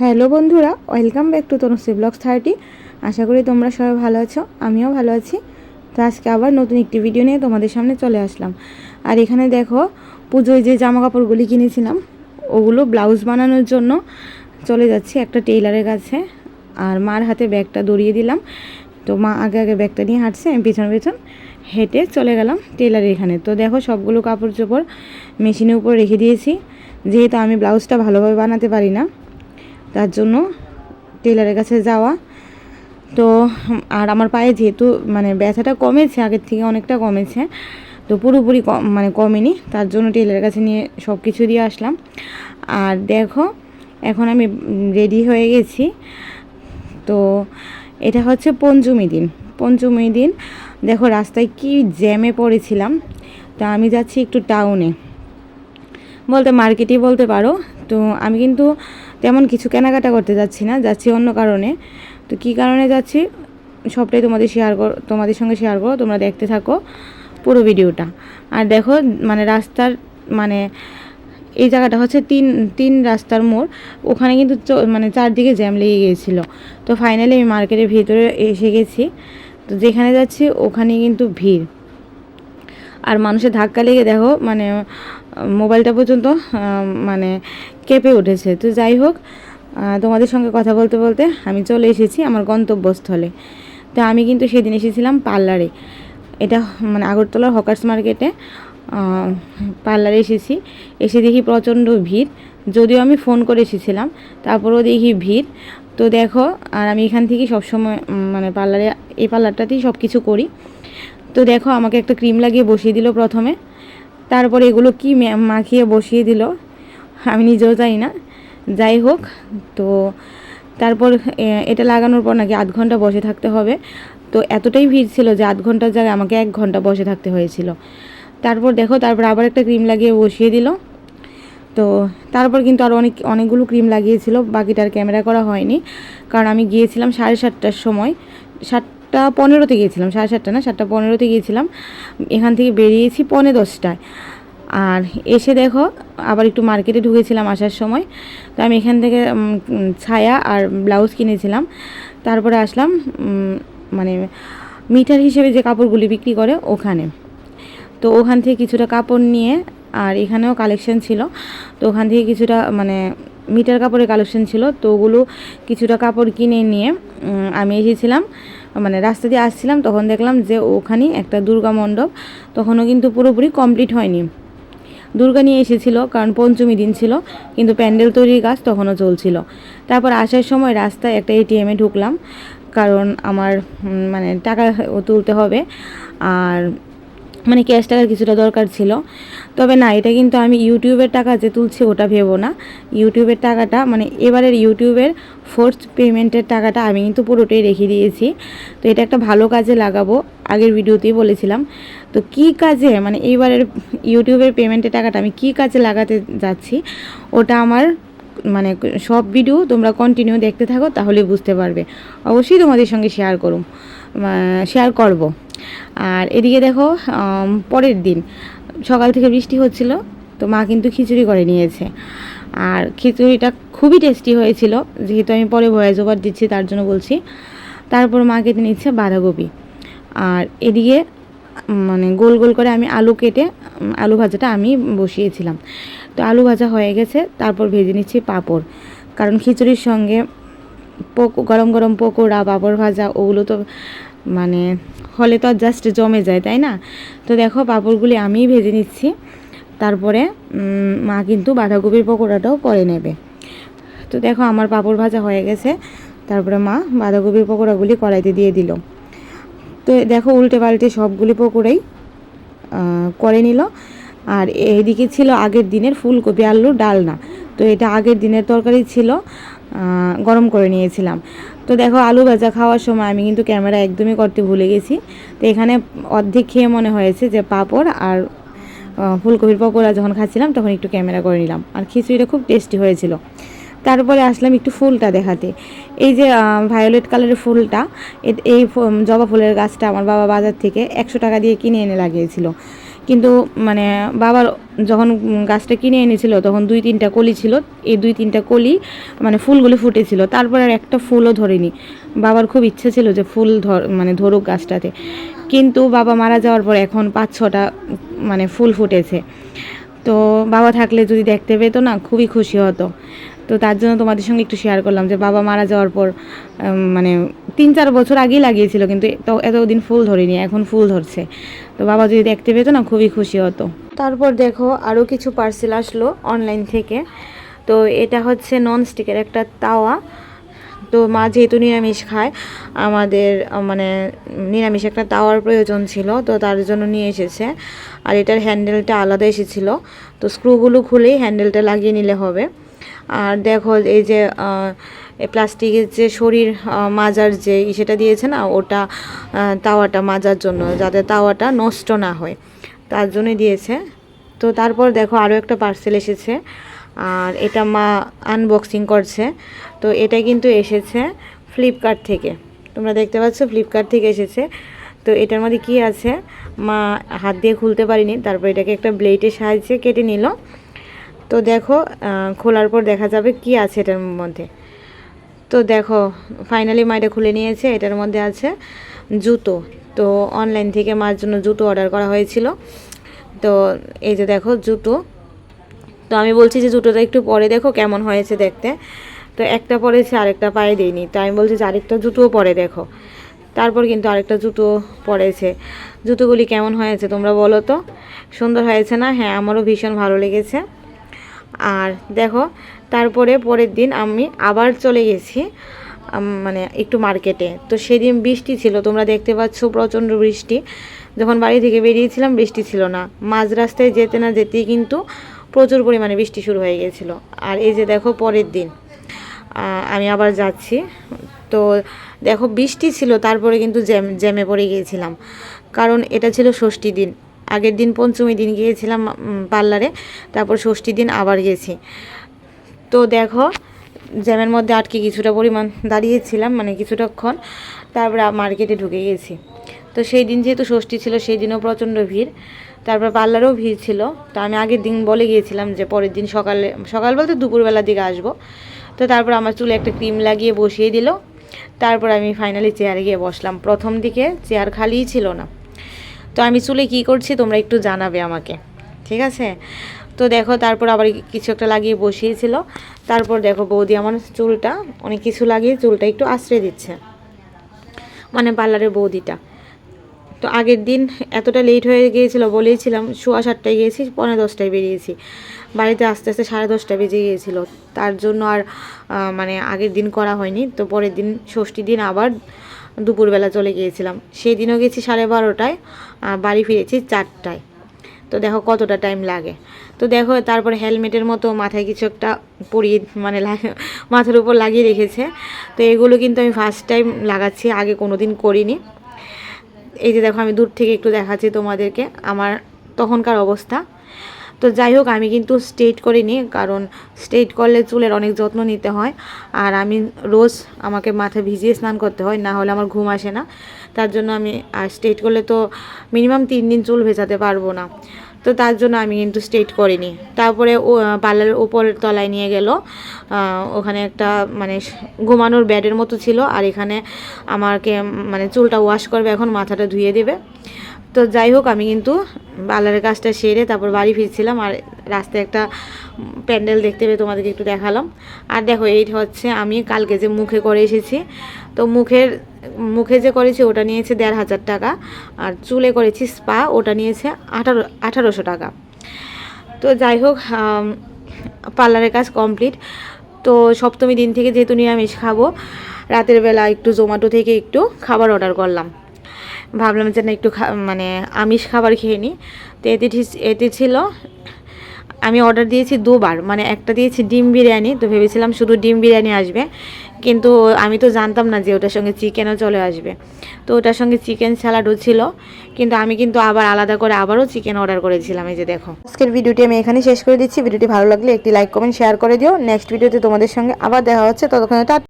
Hello বন্ধুরা, welcome back to Tanushree blogs thirty. আশা করি তোমরা সবাই ভালো আছো, আমিও ভালো আছি। তো আজকে আবার নতুন একটি ভিডিও নিয়ে তোমাদের সামনে চলে আসলাম। আর এখানে দেখো, পুজোয় যে জামা কাপড়গুলি কিনেছিলাম, ওগুলো ব্লাউজ বানানোর জন্য চলে যাচ্ছি একটা টেইলারের কাছে। আর মার হাতে ব্যাগটা দড়িয়ে দিলাম। তো মা আগে আগে ব্যাগটা নিয়ে হাঁটছে, আমি পেছন পেছন হেঁটে চলে গেলাম টেলারের এখানে। তো দেখো, সবগুলো কাপড় চোপড় মেশিনের উপর রেখে দিয়েছি। যেহেতু আমি ব্লাউজটা ভালোভাবে বানাতে পারি না তার জন্য টেলারের কাছে যাওয়া। তো, আর আমার পায়ে যেহেতু মানে ব্যথাটা কমেছে, আগের থেকে অনেকটা কমেছে, তো পুরোপুরি মানে কমেনি, তার জন্য টেলারের কাছে নিয়ে সব কিছু দিয়ে আসলাম। আর দেখো, এখন আমি রেডি হয়ে গেছি। তো, এটা হচ্ছে পঞ্চমী দিন। পঞ্চমী দিন, দেখো রাস্তায় কি জ্যামে পড়েছিলাম। তা আমি যাচ্ছি একটু টাউনে বলতে মার্কেটই বলতে পারো, তো আমি কিন্তু তেমন কিছু কেনাকাটা করতে যাচ্ছি না, যাচ্ছি অন্য কারণে। তো কী কারণে যাচ্ছি? সবটাই তোমাদের শেয়ার কর, তোমাদের সঙ্গে শেয়ার করো, তোমরা দেখতে থাকো পুরো ভিডিওটা আর দেখো মানে রাস্তার মানে এই জায়গাটা হচ্ছে তিন তিন রাস্তার মোড়, ওখানে কিন্তু মানে চারদিকে জ্যাম লেগে গিয়েছিল। তো ফাইনালি আমি মার্কেটের ভিতরে এসে গেছি। তো যেখানে যাচ্ছি ওখানে কিন্তু ভিড়। আর মানুষের ধাক্কা লেগে দেখো মানে মোবাইলটা পর্যন্ত মানে কেঁপে উঠেছে। তো যাই হোক তোমাদের সঙ্গে কথা বলতে বলতে আমি চলে এসেছি আমার গন্তব্যস্থলে। তো আমি কিন্তু সেদিন এসেছিলাম পার্লারে। এটা মানে আগরতলার হকার্স মার্কেটে পার্লারে এসেছি। এসে দেখি প্রচণ্ড ভিড়। যদিও আমি ফোন করে এসেছিলাম, তারপরেও দেখি ভিড়। তো দেখো, আর আমি এখান থেকে সবসময় মানে পার্লারে, এই পার্লারটাতেই সব কিছু করি। তো দেখো, আমাকে একটা ক্রিম লাগিয়ে বসিয়ে দিল প্রথমে। তারপরে এগুলো কি মাখিয়ে বসিয়ে দিল, আমি নিজেও জানি না। যাই হোক, তো তারপর এটা লাগানোর পর নাকি আধ ঘণ্টা বসে থাকতে হবে। তো এতটাই ভিড় ছিল যে আধ ঘণ্টার জায়গায় আমাকে এক ঘণ্টা বসে থাকতে হয়েছিল। তারপর দেখো, তারপর আবার একটা ক্রিম লাগিয়ে বসিয়ে দিল। তো তারপর কিন্তু আরও অনেক, অনেকগুলো ক্রিম লাগিয়েছিল বাকিটার ক্যামেরা করা হয়নি। কারণ আমি গিয়েছিলাম সাড়ে সাতটার সময়। সাতটা পনেরোতে গিয়েছিলাম, সাড়ে সাতটা না? সাতটা পনেরোতে গিয়েছিলাম। এখান থেকে বেরিয়েছি পনে দশটায়। আর এসে দেখো, আবার একটু মার্কেটে ঢুকেছিলাম আসার সময়। তো আমি এখান থেকে ছায়া আর ব্লাউজ কিনেছিলাম। তারপরে আসলাম মানে মিটার হিসেবে যে কাপড়গুলি বিক্রি করে ওখানে। তো ওখান থেকে কিছুটা কাপড় নিয়ে, আর এখানেও কালেকশন ছিল। তো ওখান থেকে কিছুটা মানে মিটার কাপড়ের কালেকশন ছিল। তো ওগুলো কিছুটা কাপড় কিনে নিয়ে আমি এসেছিলাম। মানে রাস্তা দিয়ে আসছিলাম, তখন দেখলাম যে ওখানে একটা দুর্গা মণ্ডপ। তখনও কিন্তু পুরোপুরি কমপ্লিট হয়নি। দুর্গা নিয়ে এসেছিল, কারণ পঞ্চমী দিন ছিল, কিন্তু প্যান্ডেল তৈরির কাজ তখনও চলছিল। তারপর আসার সময় রাস্তায় একটা এটিএমে ঢুকলাম, কারণ আমার মানে টাকা তুলতে হবে। আর মানে ক্যাশ টাকার কিছুটা দরকার ছিল। তবে না, এটা কিন্তু আমি ইউটিউবের টাকা যে তুলছি ওটা ভেবো না। ইউটিউবের টাকাটা মানে এবারের ইউটিউবের ফোর্থ পেমেন্টের টাকাটা আমি কিন্তু পুরোটাই রেখে দিয়েছি। তো এটা একটা ভালো কাজে লাগাবো, আগের ভিডিওতেই বলেছিলাম। তো কি কাজে মানে এইবারের ইউটিউবের পেমেন্টের টাকাটা আমি কি কাজে লাগাতে যাচ্ছি, ওটা আমার মানে সব ভিডিও তোমরা কন্টিনিউ দেখতে থাকো, তাহলে বুঝতে পারবে। অবশ্যই তোমাদের সঙ্গে শেয়ার করুম শেয়ার করব। আর এদিকে দেখো পরের দিন। সকাল থেকে বৃষ্টি হচ্ছিল, তো মা কিন্তু খিচুড়ি করে নিয়েছে। আর খিচুড়িটা খুবই টেস্টি হয়েছিল, যেহেতু আমি পরে ভয়েস ওভার দিচ্ছি, তার জন্য বলছি। তারপর মা কেটে নিচ্ছে বাঁধাকপি। আর এদিকে মানে গোল গোল করে আমি আলু কেটে আলু ভাজাটা আমি বসিয়েছিলাম। তো আলু ভাজা হয়ে গেছে, তারপর ভেজে নিচ্ছি পাঁপড়। কারণ খিচুড়ির সঙ্গে পোকো, গরম গরম পকোড়া, পাঁপড় ভাজা, ওগুলো তো মানে হলে তো জাস্ট জমে যায়, তাই না? তো দেখো পাঁপড়গুলি আমিই ভেজে নিচ্ছি। তারপরে মা কিন্তু বাঁধাকপির পকোড়াটাও করে নেবে। তো দেখো আমার পাঁপড় ভাজা হয়ে গেছে। তারপরে মা বাঁধাকপির পকোড়াগুলি কড়াইতে দিয়ে দিল। তো দেখো উল্টে পাল্টে সবগুলি পকোড়াই করে নিল। আর এদিকে ছিল আগের দিনের ফুলকপি আলুর ডালনা। তো এটা আগের দিনের তরকারি ছিল গরম করে নিয়েছিলাম। তো দেখো আলু ভাজা খাওয়ার সময় আমি কিন্তু ক্যামেরা একদমই করতে ভুলে গেছি। তো এখানে অর্ধেক খেয়ে মনে হয়েছে যে পাঁপড় আর ফুলকপির পকোড়া যখন খাচ্ছিলাম তখন একটু ক্যামেরা করে নিলাম। আর খিচুড়িটা খুব টেস্টি হয়েছিল। তারপরে আসলাম একটু ফুলটা দেখাতে। এই যে ভায়োলেট কালারের ফুলটা এই জবা ফুলের গাছটা আমার বাবা বাজার থেকে একশো টাকা দিয়ে কিনে এনে লাগিয়েছিল। কিন্তু মানে বাবার যখন গাছটা কিনে এনেছিল, তখন দুই তিনটা কলি ছিল। এই দুই তিনটা কলি মানে ফুলগুলো ফুটেছিল। তারপর আর একটা ফুলও ধরেনি। বাবার খুব ইচ্ছে ছিল যে ফুল ধর মানে ধরুক গাছটাতে। কিন্তু বাবা মারা যাওয়ার পর এখন পাঁচ ছটা মানে ফুল ফুটেছে। তো বাবা থাকলে যদি দেখতে পেতো না, খুবই খুশি হতো। তো তার জন্য তোমাদের সঙ্গে একটু শেয়ার করলাম যে বাবা মারা যাওয়ার পর মানে তিন চার বছর আগেই লাগিয়েছিল, কিন্তু এতদিন ফুল ধরেনি, এখন ফুল ধরছে। তো বাবা যদি দেখতে পেতো না, খুবই খুশি হতো। তারপর দেখো আরও কিছু পার্সেল আসলো অনলাইন থেকে। তো এটা হচ্ছে নন স্টিকের একটা তাওয়া। তো মা যেহেতু নিরামিষ খায়, আমাদের মানে নিরামিষ একটা তাওয়ার প্রয়োজন ছিল, তো তার জন্য নিয়ে এসেছে। আর এটার হ্যান্ডেলটা আলাদা এসেছিল। তো স্ক্রুগুলো খুলেই হ্যান্ডেলটা লাগিয়ে নিলে হবে। আর দেখো, এই যে প্লাস্টিকের যে শরীর মাজার যে সেটা দিয়েছে না, ওটা তাওয়াটা মাজার জন্য, যাতে তাওয়াটা নষ্ট না হয়। তার জন্যই দিয়েছে। তো তারপর দেখো আরও একটা পার্সেল এসেছে, আর এটা মা আনবক্সিং করছে। তো এটা কিন্তু এসেছে ফ্লিপকার্ট থেকে। তোমরা দেখতে পাচ্ছ ফ্লিপকার্ট থেকে এসেছে। তো এটার মধ্যে কি আছে? মা হাত দিয়ে খুলতে পারিনি, তারপর এটাকে একটা ব্লেডের সাহায্যে কেটে নিল। তো দেখো খোলার পর দেখা যাবে কি আছে এটার মধ্যে। তো দেখো ফাইনালি মা এটা খুলে নিয়েছে, এটার মধ্যে আছে জুতো। তো অনলাইন থেকে মার জন্য জুতো অর্ডার করা হয়েছিল। তো এই যে দেখো জুতো। তো আমি বলছি যে জুতোটা একটু পরে দেখো কেমন হয়েছে দেখতে। তো একটা পরেছে, আরেকটা পায়ে দিইনি। তো আমি বলছি যে আরেকটা জুতোও পরে দেখো। তারপর কিন্তু আরেকটা জুতো পরেছে। জুতোগুলি কেমন হয়েছে তোমরা বলো তো? সুন্দর হয়েছে না? হ্যাঁ আমারও ভীষণ ভালো লেগেছে। আর দেখো, তারপরে পরের দিন আমি আবার চলে গেছি মানে একটু মার্কেটে। তো সেদিন বৃষ্টি ছিল, তোমরা দেখতে পাচ্ছ প্রচণ্ড বৃষ্টি। যখন বাড়ি থেকে বেরিয়েছিলাম, বৃষ্টি ছিল না। মাঝ রাস্তায় যেতে না যেতেই কিন্তু প্রচুর পরিমাণে বৃষ্টি শুরু হয়ে গেছিল। আর এই যে দেখো, পরের দিন আমি আবার যাচ্ছি। তো দেখো, বৃষ্টি ছিল, তারপরে কিন্তু জ্যাম, জ্যামে পড়ে গিয়েছিলাম। কারণ এটা ছিল ষষ্ঠী দিন। আগের দিন পঞ্চমী দিন গিয়েছিলাম পার্লারে, তারপর ষষ্ঠী দিন আবার গেছি। তো দেখো, জ্যামের মধ্যে আটকে কিছুটা পরিমাণ দাঁড়িয়েছিলাম মানে কিছুটাক্ষণ, তারপরে মার্কেটে ঢুকে গেছি। তো সেই দিন যেহেতু ষষ্ঠী ছিল, সেই দিনও প্রচণ্ড ভিড়, তারপর পার্লারেও ভিড় ছিল। তো আমি আগের দিন বলে গিয়েছিলাম যে পরের দিন সকালে, সকাল বলতে দুপুরবেলার দিকে আসব। তো তারপর আমার চুলে একটা ক্রিম লাগিয়ে বসিয়ে দিল। তারপর আমি ফাইনালি চেয়ারে গিয়ে বসলাম। প্রথম দিকে চেয়ার খালিই ছিল না। তো আমি চুলে কি করছি তোমরা একটু জানাবে আমাকে। ঠিক আছে? তো দেখো, তারপর আবার কিছু একটা লাগিয়ে বসিয়েছিল। তারপর দেখো, বৌদি আমার চুলটা, অনেক কিছু লাগিয়ে চুলটা একটু আশ্রয় দিচ্ছে। মানে পার্লারের বৌদিটা। তো আগের দিন এতটা লেট হয়ে গিয়েছিল বলেইছিলাম, সোয়া সাতটায় গিয়েছি পনেরো দশটায় বেরিয়েছি। বাড়িতে আস্তে আস্তে সাড়ে দশটা বেজে গিয়েছিল। তার জন্য আর মানে আগের দিন করা হয়নি। তো পরের দিন, ষষ্ঠী দিন আবার দুপুরবেলা চলে গিয়েছিলাম। সেই দিনও গেছি সাড়ে বারোটায় বাড়ি ফিরেছি চারটায়। তো দেখো কতটা টাইম লাগে। তো দেখো তারপরে হেলমেটের মতো মাথায় কিছু একটা পরিয়ে মানে মাথার উপর লাগিয়ে রেখেছে। তো এগুলো কিন্তু আমি ফার্স্ট টাইম লাগাচ্ছি, আগে কোনো দিন করিনি। এই যে দেখো আমি দূর থেকে একটু দেখাচ্ছি তোমাদেরকে, আমার তখনকার অবস্থা। তো যাই হোক, আমি কিন্তু স্ট্রেট করিনি, কারণ স্ট্রেট করলে চুলের অনেক যত্ন নিতে হয়। আর আমি রোজ আমাকে মাথা ভিজিয়ে স্নান করতে হয়, না হলে আমার ঘুম আসে না। তার জন্য আমি, আর স্ট্রেট করলে তো মিনিমাম তিন দিন চুল ভেজাতে পারব না। তো তার জন্য আমি কিন্তু স্ট্রেট করিনি। তারপরে ও, পার্লারের উপরের তলায় নিয়ে গেল। ওখানে একটা মানে ঘুমানোর ব্যাডের মতো ছিল, আর এখানে আমাকে মানে চুলটা ওয়াশ করবে, এখন মাথাটা ধুয়ে দেবে। তো যাই হোক, আমি কিন্তু পার্লারের কাজটা সেরে তারপর বাড়ি ফিরছিলাম আর রাস্তায় একটা প্যান্ডেল দেখতে পেয়ে তোমাদেরকে একটু দেখালাম। আর দেখো এই হচ্ছে আমি কালকে যে মুখে করে এসেছি। তো মুখের, মুখে যে করেছি ওটা নিয়েছে দেড় হাজার টাকা আর চুলে করেছি স্পা, ওটা নিয়েছে আঠারো, আঠারোশো টাকা। তো যাই হোক পার্লারের কাজ কমপ্লিট। তো সপ্তমী দিন থেকে যেহেতু নিরামিষ খাব, রাতের বেলা একটু জোম্যাটো থেকে একটু খাবার অর্ডার করলাম। ভাবলাম যে না, একটু মানে আমিষ খাবার খেয়ে নিই তো এতে এতে ছিল, আমি অর্ডার দিয়েছি দুবার মানে একটা দিয়েছি ডিম বিরিয়ানি, তো ভেবেছিলাম শুধু ডিম বিরিয়ানি আসবে। কিন্তু আমি তো জানতাম না যে ওটার সঙ্গে চিকেনও চলে আসবে। তো ওটার সঙ্গে চিকেন স্যালাডও ছিল, কিন্তু আমি কিন্তু আবার আলাদা করে আবারও চিকেন অর্ডার করেছিলাম, এই যে দেখো। আজকের ভিডিওটি আমি এখানে শেষ করে দিচ্ছি। ভিডিওটি ভালো লাগলে একটি লাইক কমেন্ট শেয়ার করে দিও। নেক্সট ভিডিওতে তোমাদের সঙ্গে আবার দেখা হচ্ছে। ততক্ষণ